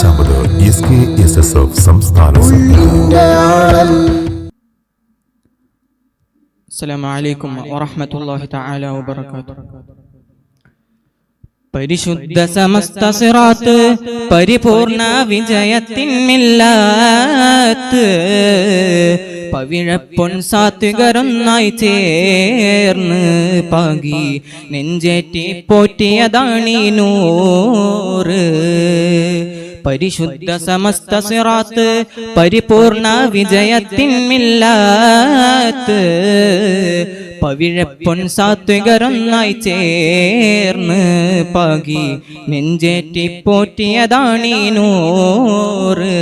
അഞ്ചാമത് S K S S F സംസ്ഥാന തആല പരിശുദ്ധ സമസ്ത സിറാത്ത് പരിപൂർണ വിജയത്തിൻ മില്ലാത്ത് പവിഴപ്പൊൻ സാത്വികരൊന്നായി ചേർന്ന് പകി നെഞ്ചേറ്റി പോറ്റിയതാണീ നൂർ. പരിശുദ്ധ സമസ്ത സിറാത്ത് പരിപൂർണ വിജയത്തിന്മില്ലാത്ത് പവിഴപ്പൊൻ സാത്വികരൊന്നായി ചേർന്ന് പകി നെഞ്ചേറ്റി പോറ്റിയതാണീ നൂറ്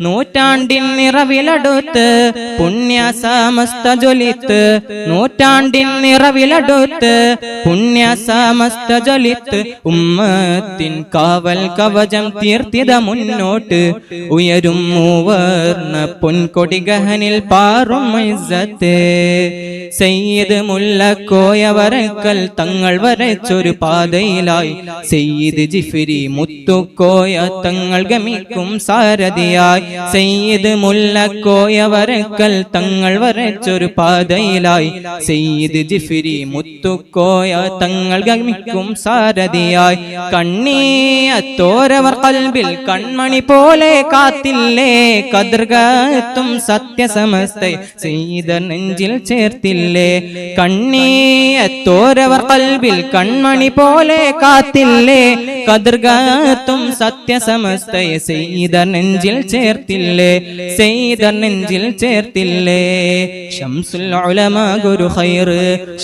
നൂറ്റാണ്ടിൻ നിറവിലടുത്ത് പുണ്യ സമസ്ത ജ്വലിത്ത്. നൂറ്റാണ്ടിൻ നിറവിലടുത്ത് പുണ്യ സമസ്ത ജ്വലിത്ത്. ഉമ്മത്തിൻ കാവൽ കവചം തീർത്തിത മുന്നോട്ട്. ഉയരും മൂവർണ പൊൻകൊടി ഗഹനിൽ പാറും ഇസ്സത്ത്. സയ്യിദ് മുല്ലക്കോയ വരക്കൽ തങ്ങൾ വരച്ചൊരു പാതയിലായി. സയ്യിദ് ജിഫിരി മുത്തുക്കോയ തങ്ങൾ ഗമിക്കും സാരഥിയായി. സയ്യിദ് മുല്ലക്കോയവരക്കൽ തങ്ങൾ വരച്ചൊരു പാതയിലായി. സയ്യിദ് ജിഫിരി മുത്തുക്കോയ തങ്ങൾ ഗമിക്കും സാരഥിയായി. കണ്ണീയത്തോരവർ കൽബിൽ കൺമണി പോലെ കാത്തില്ലേ? കതിർകത്തും സത്യസമസ്ത സെയ്ദ് നെഞ്ചിൽ ചേർത്തില്ലേ? കണ്ണീയത്തോരവർ കൽബിൽ കൺമണി പോലെ കാത്തില്ലേ? കതിർകത്തും സത്യസമസ്ത സെയ്ദ് നെഞ്ചിൽ ചേർത്തില്ലേ? സെയ്ത നെഞ്ചിൽ ചേർത്തില്ലേ? ഷംസുൽ ഉലമാ ഗുരു ഖൈർ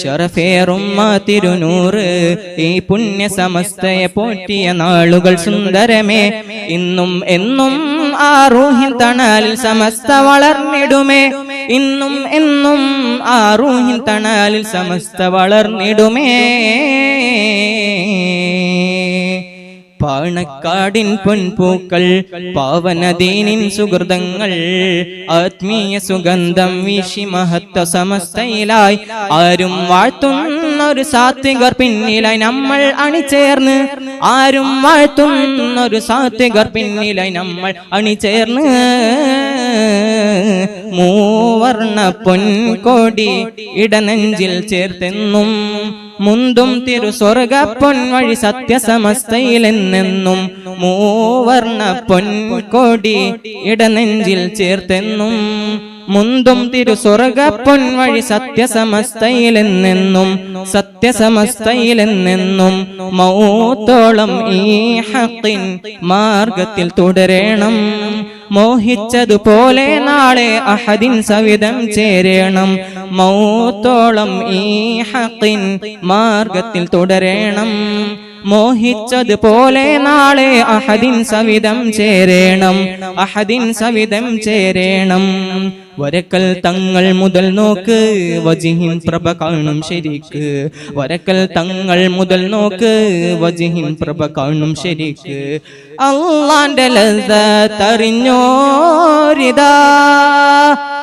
ഷറഫേറും തിരുനൂറ്. ഈ പുണ്യ സമസ്തയെ പോറ്റിയ നാളുകൾ സുന്ദരമേ. ഇന്നും എന്നും ആ റൂഹിൻ തണലിൽ സമസ്ത വളർന്നിടുമേ. ഇന്നും എന്നും ആ റൂഹിൻ തണലിൽ സമസ്ത വളർന്നിടുമേ. പാണക്കാടിൻ പൊൻപൂക്കൾ പാവനദീനിൻ സുഹൃതങ്ങൾ ആത്മീയ സുഗന്ധം വീശി മഹത്വ സമസ്തയിലായി. ആരും വാഴ്ത്തുന്ന ഒരു സാത്വികർ പിന്നിലായി നമ്മൾ അണിചേർന്ന്. ആരും വാഴ്ത്തുന്ന ഒരു സാത്വികർ പിന്നിലായി നമ്മൾ അണിചേർന്ന്. മൂവർണ പൊൻകോടി ഇടനെഞ്ചിൽ ചേർത്തെന്നും മുന്തും തിരു സ്വർഗ പൊൻവഴി സത്യസമസ്തയിലെന്നെന്നും മൂവർണ പൊൻകോടി ഇടനെഞ്ചിൽ ചേർത്തെന്നും മുന്തും തിരു സ്വർഗ പൊൻവഴി സത്യസമസ്തയിലെന്നെന്നും സത്യസമസ്തയിലെന്നെന്നും മൗത്തോളം ഈ ഹക്കിൻ മാർഗത്തിൽ തുടരണം മോഹിച്ചതുപോലെ നാളെ അഹദിൻ സവിധം ചേരേണം. മൗത്തോളം ഈ ഹക്കിൻ മാർഗത്തിൽ തുടരണം. മോഹിച്ചതുപോലെ നാളെ അഹദിൻ സവിധം ചേരേണം. അഹദിൻ സവിധം ചേരേണം. വരക്കൽ തങ്ങൾ മുതൽ നോക്ക് വജിഹിൻ പ്രഭ കാണും ശരിക്ക്. വരക്കൽ തങ്ങൾ മുതൽ നോക്ക് വജിഹിൻ പ്രഭ കാണും ശരിക്ക്. അള്ളാന്റെ ലറിഞ്ഞോരിതാ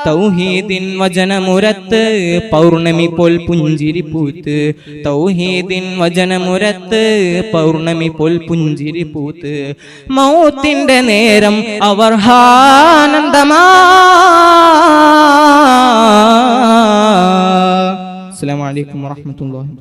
തൗഹീദിൻ വചനമുരത്ത് പൗർണമി പോൽ പുഞ്ചിരി പൂത്ത്. തൗഹീദിൻ വചനമുരത്ത് പൗർണമി പോൽ പുഞ്ചിരി പൂത്ത്. മൗത്തിന്റെ നേരം അവർ ഹാനന്ദമാ അസ്സലാമു അലൈക്കും വറഹ്മത്തുള്ളാഹി